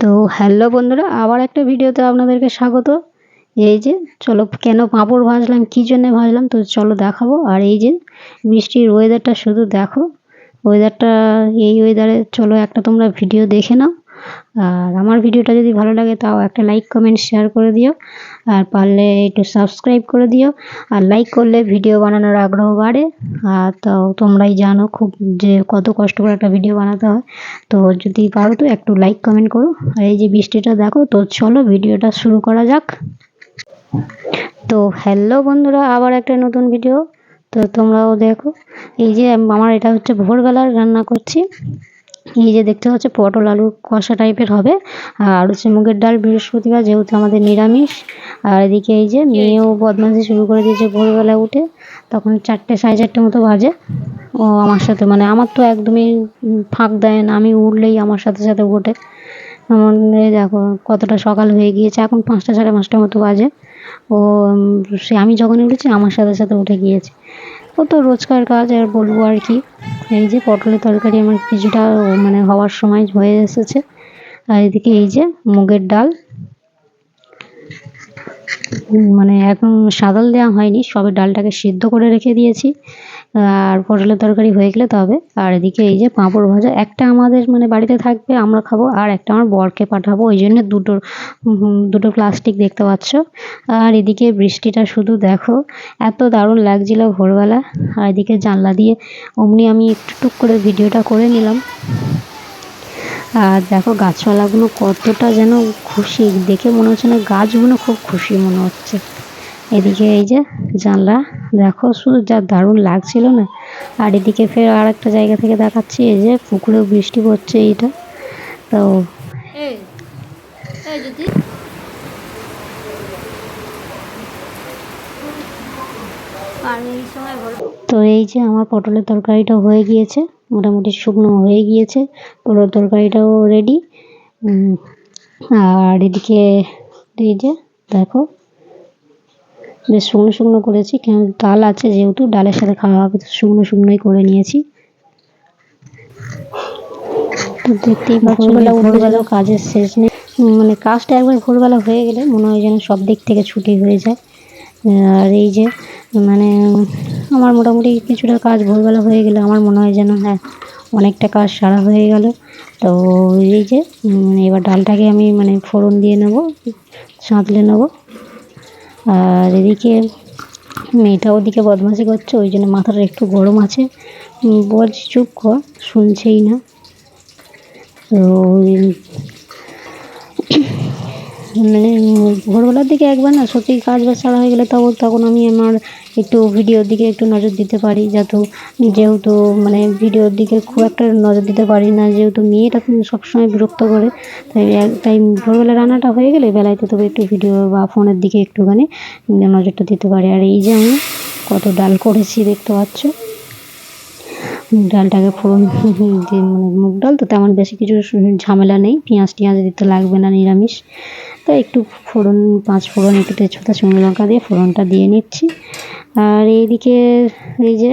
তো হ্যালো বন্ধুরা, আবার একটা ভিডিওতে আপনাদেরকে স্বাগত। এই যে, চলো কেন পাঁপড় ভাজলাম, কী জন্যে ভাজলাম, তো চলো দেখাবো। আর এই যে, মিষ্টির ওয়েদারটা শুধু দেখো। ওয়েদারটা এই ওয়েদারে চলো একটা তোমরা ভিডিও দেখে নাও। আর আমার ভিডিওটা যদি ভালো লাগে, তাও একটা লাইক কমেন্ট শেয়ার করে দিও। আর পারলে একটু সাবস্ক্রাইব করে দিও। আর লাইক করলে ভিডিও বানানোর আগ্রহ বাড়ে। আর তো তোমরাই জানো খুব যে কত কষ্ট করে একটা ভিডিও বানাতে হয়। তো যদি পারো তো একটু লাইক কমেন্ট করো। আর এই যে বৃষ্টিটা দেখো, তো চলো ভিডিওটা শুরু করা যাক। তো হ্যালো বন্ধুরা, আবার একটা নতুন ভিডিও তো তোমরাও দেখো। এই যে আমার, এটা হচ্ছে ভোরবেলার রান্না করছি। এই যে দেখতে পাচ্ছ, পটল আলু কষা টাইপের হবে। আর হচ্ছে মুগের ডাল বৃহস্পতিবার, যেহেতু আমাদের নিরামিষ। আর এদিকে এই যে মেয়েও বদমাশি শুরু করে দিয়েছে ভোরবেলা উঠে। তখন চারটে সাড়ে চারটে মতো বাজে। ও আমার সাথে মানে আমার তো একদমই ফাঁক দেয় না, আমি উঠলেই আমার সাথে সাথে ওঠে। এমন দেখো, কতটা সকাল হয়ে গিয়েছে, এখন পাঁচটা সাড়ে পাঁচটা মতো বাজে। ও সে, আমি যখন উঠেছি, আমার সাথে সাথে উঠে গিয়েছে। ও তো রোজকার কাজ আর বলব আর কি। এই যে পটলের তরকারি আমার কিছুটা মানে হওয়ার সময় হয়ে এসেছে। আর এদিকে এই যে মুগের ডাল। মানে এখন সাদল দেওয়া হয়নি, সবে ডালটাকে সিদ্ধ করে রেখে দিয়েছি। আর পটলের তরকারি হয়ে গেলে তবে। আর এদিকে এই যে পাঁপড় ভাজা, একটা আমাদের মানে বাড়িতে থাকবে, আমরা খাব, আর একটা আমার বরকে পাঠাবো। ওই জন্য দুটো দুটো প্লাস্টিক দেখতে পাচ্ছ। আর এদিকে বৃষ্টিটা শুধু দেখো, এত দারুণ লাগছিল ভোরবেলা। আর এদিকে জানলা দিয়ে, অমনি আমি একটু টুক করে ভিডিওটা করে নিলাম। আর দেখো গাছপালাগুলো কতটা যেন খুশি। দেখে মনে হচ্ছে না গাছগুলো খুব খুশি মনে হচ্ছে। এদিকে এই যে জানলা দেখো শুধু যা দারুণ লাগছিল না। আর এদিকে ফের আর একটা জায়গা থেকে দেখাচ্ছি এই যে পুকুরেও বৃষ্টি পড়ছে এইটা। তো তো এই যে আমার পটলের তরকারিটা হয়ে গিয়েছে। মোটামুটি শুকনো হয়ে গিয়েছে। পুরো তরকারিটাও রেডি আর এদিকে এই যে দেখো বেশ শুকনো শুকনো করেছি। কেন ডাল আছে যেহেতু ডালের সাথে খাওয়া হবে তো শুকনো শুকনোই করে নিয়েছি। তো দেখতেই ভোরবেলা ভোরবেলাও কাজের শেষ নেই। মানে কাজটা একবার ভোরবেলা হয়ে গেলে মনে হয় যেন সব দিক থেকে ছুটি হয়ে যায়। আর এই যে মানে আমার মোটামুটি কিছুটা কাজ ভোরবেলা হয়ে গেলে আমার মনে হয় যেন হ্যাঁ অনেকটা কাজ সারা হয়ে গেল। তো এই যে এবার ডালটাকে আমি মানে ফোড়ন দিয়ে নেব, সাঁতলে নেব। আর এদিকে মেয়েটা ওদিকে বদমাশি করছে, ওই জন্য মাথাটা একটু গরম আছে। বলছি, চুপ কর, শুনছেই না। তো মানে ভোরবেলার দিকে একবার না সত্যি কাজ বাজ ছাড়া হয়ে গেলে তখন তখন আমি আমার একটু ভিডিওর দিকে একটু নজর দিতে পারি, যাতে যেহেতু মানে ভিডিওর দিকে খুব একটা নজর দিতে পারি না, যেহেতু মেয়েটা সবসময় বিরক্ত করে, তাই তাই ভোরবেলা রান্নাটা হয়ে গেলে বেলাইতে তবে একটু ভিডিও বা ফোনের দিকে একটুখানি নজরটা দিতে পারি। আর এই যে আমি কত ডাল করেছি দেখতে পাচ্ছ। ডালটাকে ফোড়ন দিয়ে মানে মুগ ডাল তো তেমন বেশি কিছু ঝামেলা নেই, পেঁয়াজ টিয়াজ দিতে লাগবে না, নিরামিষ। তো একটু ফোড়ন, পাঁচ ফোড়ন, একটু তেজপাতা, শুকনো লঙ্কা দিয়ে ফোড়নটা দিয়ে নিচ্ছি। আর এইদিকে এই যে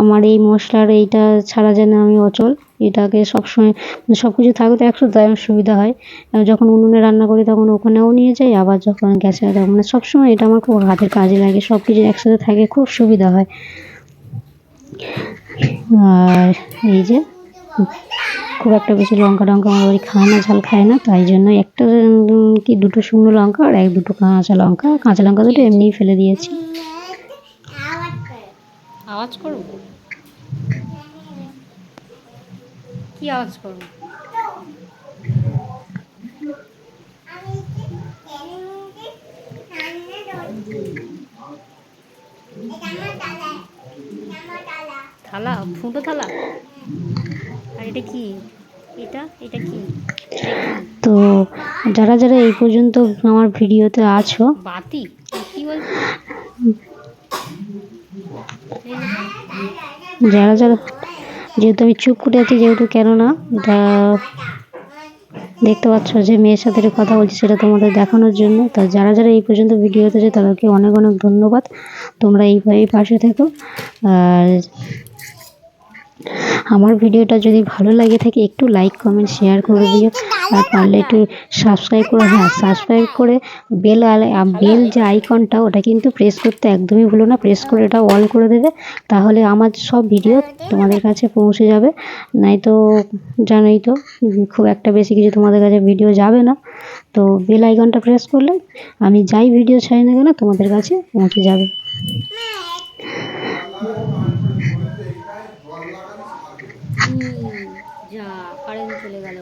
আমার এই মশলার এইটা ছাড়া যেন আমি অচল, এটাকে সবসময় সব কিছু থাকলে একশো তাই সুবিধা হয়। যখন উনুনে রান্না করি তখন ওখানেও নিয়ে যাই, আবার যখন গ্যাসে তখন মানে সবসময় এটা আমার খুব হাতের কাজে লাগে সব কিছু একসাথে থাকে, খুব সুবিধা হয়। আর এই যে খুব একটা বেশি লঙ্কা টঙ্কা আমার বাড়ি খায় না ঝাল খায় না, তাই জন্য একটা কি দুটো শুকনো লঙ্কা আর এক দুটো কাঁচা লঙ্কা। কাঁচা লঙ্কা দুটো এমনিই ফেলে দিয়েছি। আওয়াজ করব কি আওয়াজ করব থালা, ফুটো থালা? আর এটা কি? এটা এটা কি? তো যারা যারা এই পর্যন্ত আমার ভিডিওতে আছো বাতি? কি যারা যারা যেহেতু আমি চুপ করে আছি যেহেতু কেননা দেখতে পাচ্ছ যে মেয়ের সাথে কথা বলছি সেটা তোমাদের দেখানোর জন্য। তা যারা যারা এই পর্যন্ত ভিডিওতে আছে তাদেরকে অনেক অনেক ধন্যবাদ। তোমরা এইভাবেই পাশে থেকো। আর আমার ভিডিওটা যদি ভালো লাগে থাকে, একটু লাইক কমেন্ট শেয়ার করে দিও। আর পারলে একটু সাবস্ক্রাইব করে হ্যাঁ সাবস্ক্রাইব করে বেল বেল যে আইকনটা ওটা কিন্তু প্রেস করতে একদমই ভুলো না। প্রেস করে এটা অল করে দেবে, তাহলে আমার সব ভিডিও তোমাদের কাছে পৌঁছে যাবে। নাই তো জানোই তো, খুব একটা বেশি কিছু তোমাদের কাছে ভিডিও যাবে না। তো বেল আইকনটা প্রেস করলে আমি যাই ভিডিও ছাড়ি না কেন তোমাদের কাছে পৌঁছে যাবে যা কারেন্ট চলে গেল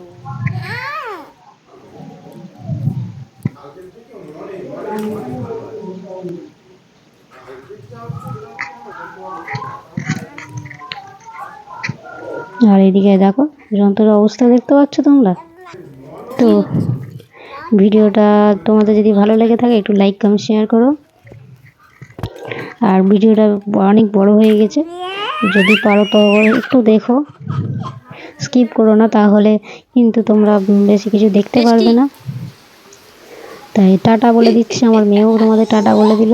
আর এদিকে দেখো যন্ত্রের অবস্থা দেখতে পাচ্ছ তোমরা? তো ভিডিওটা তোমাদের যদি ভালো লেগে থাকে, একটু লাইক কমেন্ট শেয়ার করো। আর ভিডিওটা অনেক বড় হয়ে গেছে। যদি পারো তো একটু দেখো। স্কিপ করো না, তাহলে কিন্তু তোমরা বেশি কিছু দেখতে পারবে না। তাই টাটা বলে দিচ্ছি, আমার মেয়েও তোমাদের টাটা বলে দিল।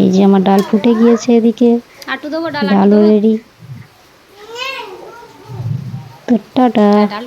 এই যে আমার ডাল ফুটে গিয়েছে এদিকে। আটু দেবো ডাল ডালও রেডি তো টাটা। ডাল